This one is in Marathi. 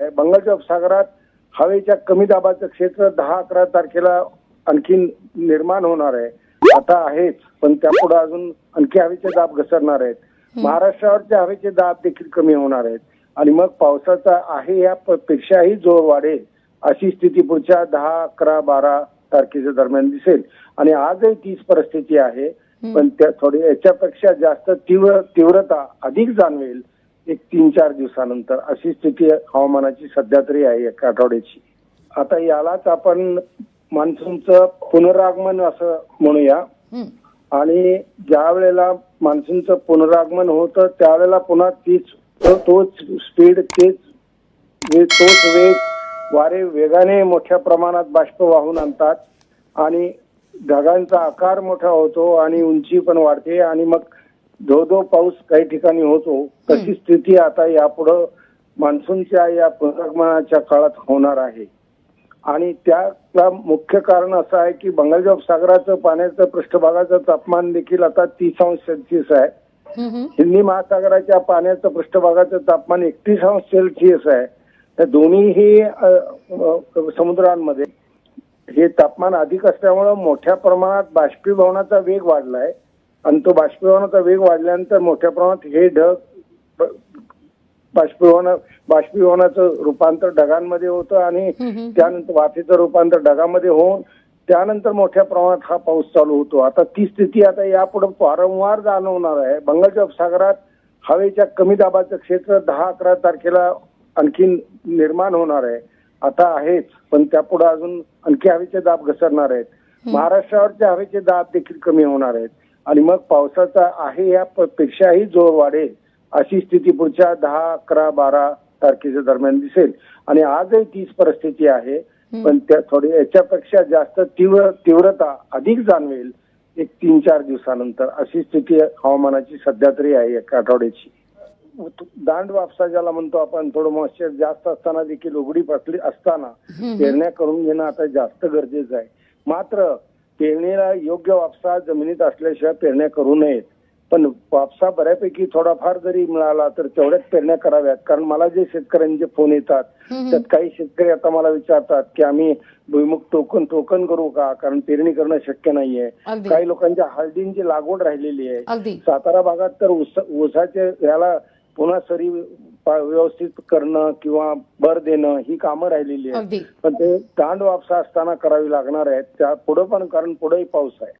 बंगालच्या उपसागरात हवेच्या कमी दाबाचं क्षेत्र दहा अकरा तारखेला आणखीन निर्माण होणार आहे. आता आहेच पण त्यापुढे अजून आणखी हवेचे दाब घसरणार आहेत. महाराष्ट्रावरचे हवेचे दाब देखील कमी होणार आहेत. आणि मग पावसाचा आहे या पेक्षाही जोर वाढेल अशी स्थिती पुढच्या दहा अकरा बारा तारखेच्या दरम्यान दिसेल. आणि आजही तीच परिस्थिती आहे पण त्या थोडी याच्यापेक्षा जास्त तीव्र तीव्रता अधिक जाणवेल एक तीन चार दिवसानंतर अशी स्थिती हवामानाची सध्या तरी आहे एका आठवड्याची. आता यालाच आपण मान्सूनचं पुनरागमन असं म्हणूया. आणि ज्या वेळेला मान्सूनचं पुनरागमन होतं त्यावेळेला पुन्हा तीच तोच स्पीड तेच तोच वेग वारे वेगाने मोठ्या प्रमाणात बाष्प वाहून आणतात. आणि ढगांचा आकार मोठा होतो आणि उंची पण वाढते. आणि मग धो धो पाऊस काही ठिकाणी होतो तशी स्थिती आता यापुढं मान्सूनच्या या पुनरागमनाच्या काळात होणार आहे? आणि त्याला मुख्य कारण असं आहे की बंगालच्या उपसागराचं पाण्याचं पृष्ठभागाचं तापमान देखील आता तीस अंश सेल्सिअस आहे. हिंदी महासागराच्या पाण्याचं पृष्ठभागाचं तापमान एकतीस अंश सेल्सिअस आहे. त्या दोन्हीही समुद्रांमध्ये हे तापमान अधिक असल्यामुळं मोठ्या प्रमाणात बाष्पीभवनाचा वेग वाढलाय. आणि तो बाष्पीभवनाचा वेग वाढल्यानंतर मोठ्या प्रमाणात हे ढग बाष्पीभवन बाष्पीभवनाचं रूपांतर ढगांमध्ये होतं आणि. त्यानंतर वाफेचं रूपांतर ढगामध्ये होऊन त्यानंतर मोठ्या प्रमाणात हा पाऊस चालू होतो. आता ती स्थिती आता यापुढे वारंवार जाणवणार आहे. बंगालच्या उपसागरात हवेच्या कमी दाबाचं क्षेत्र दहा अकरा तारखेला आणखीन निर्माण होणार आहे. आता आहेच पण त्यापुढे अजून आणखी हवेचे दाब घसरणार आहेत. महाराष्ट्रावरचे हवेचे दाब देखील कमी होणार आहेत. आणि मग पावसाचा आहे या पेक्षाही जोर वाढेल अशी स्थिती पुढच्या दहा अकरा बारा तारखेच्या दरम्यान दिसेल. आणि आजही तीच परिस्थिती आहे पण त्या थोडी याच्यापेक्षा जास्त तीव्र तीव्रता अधिक जाणवेल एक तीन चार दिवसानंतर अशी स्थिती हवामानाची सध्या तरी आहे एका आठवड्याची. दांड वापसा ज्याला म्हणतो आपण थोडं मॉइश्चर जास्त असताना देखील उघडी पसली असताना पेरण्या करून घेणं आता जास्त गरजेचं आहे. मात्र पेरणीला योग्य वापसा जमिनीत असल्याशिवाय पेरण्या करू नयेत. पण वापसा बऱ्यापैकी थोडाफार जरी मिळाला तर तेवढ्याच पेरण्या कराव्यात. कारण मला जे शेतकऱ्यांचे फोन येतात त्यात काही शेतकरी आता मला विचारतात की आम्ही भुईमुग टोकन टोकन करू का? कारण पेरणी करणं शक्य नाहीये. काही लोकांच्या हळदींची लागवड राहिलेली आहे. सातारा भागात तर ऊस ऊसाचे याला पुन्हा सरी व्यवस्थित करणं किंवा भर देणं ही कामं राहिलेली आहेत. पण ते दांड वापसा असताना करावी लागणार आहेत. त्या पुढे पण कारण पुढेही पाऊस आहे.